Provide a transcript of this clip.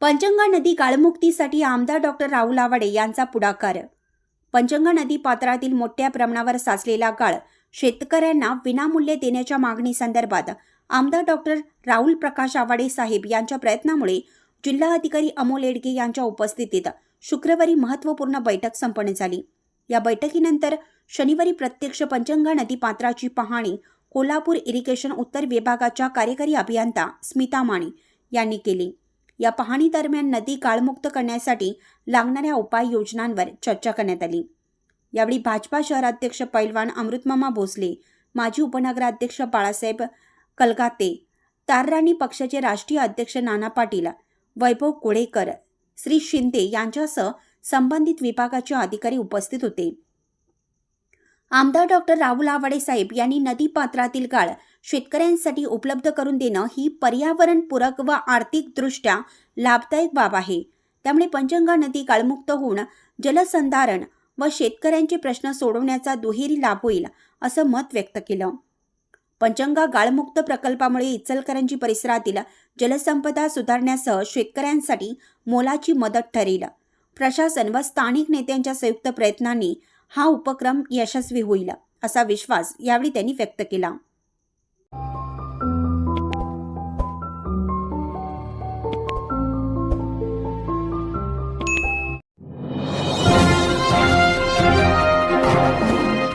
पंचंगा नदी गाळमुक्तीसाठी आमदार डॉक्टर राहुल आवाडे यांचा पुढाकार. पंचंगा नदी पात्रातील मोठ्या प्रमाणावर साचलेला गाळ शेतकऱ्यांना विनामूल्य देण्याच्या मागणीसंदर्भात आमदार डॉक्टर राहुल प्रकाश आवाडे साहेब यांच्या प्रयत्नामुळे जिल्हा अधिकारी अमोल एडगे यांच्या उपस्थितीत शुक्रवारी महत्त्वपूर्ण बैठक संपन्न झाली. या बैठकीनंतर शनिवारी प्रत्यक्ष पंचंगा नदी पात्राची पाहणी कोल्हापूर इरिगेशन उत्तर विभागाच्या कार्यकारी अभियंता स्मिता माने यांनी केली. या पाहणीदरम्यान नदी काळमुक्त करण्यासाठी लागणाऱ्या उपाययोजनांवर चर्चा करण्यात आली. यावेळी भाजपा शहराध्यक्ष पैलवान अमृतमामा भोसले माजी उपनगराध्यक्ष बाळासाहेब कलगाते तारराणी पक्षाचे राष्ट्रीय अध्यक्ष नाना पाटील वैभव कोळेकर श्री शिंदे यांच्यासह संबंधित विभागाचे अधिकारी उपस्थित होते. आमदार डॉक्टर राहुल आवाडे साहेब यांनी नदी पात्रातील गाळ शेतकऱ्यांसाठी उपलब्ध करून देणं ही पर्यावरणपूरक व आर्थिकदृष्ट्या लाभदायक बाब आहे. त्यामुळे पंचंगा नदी गाळमुक्त होऊन जलसंधारण व शेतकऱ्यांचे प्रश्न सोडवण्याचा दुहेरी लाभ होईल असं मत व्यक्त केलं. पंचंगा गाळमुक्त प्रकल्पामुळे इचलकरंजी परिसरातील जलसंपदा सुधारण्यासह शेतकऱ्यांसाठी मोलाची मदत ठरेल. प्रशासन व स्थानिक नेत्यांच्या संयुक्त प्रयत्नांनी हा उपक्रम यशस्वी होईल असा विश्वास यावेळी त्यांनी व्यक्त केला.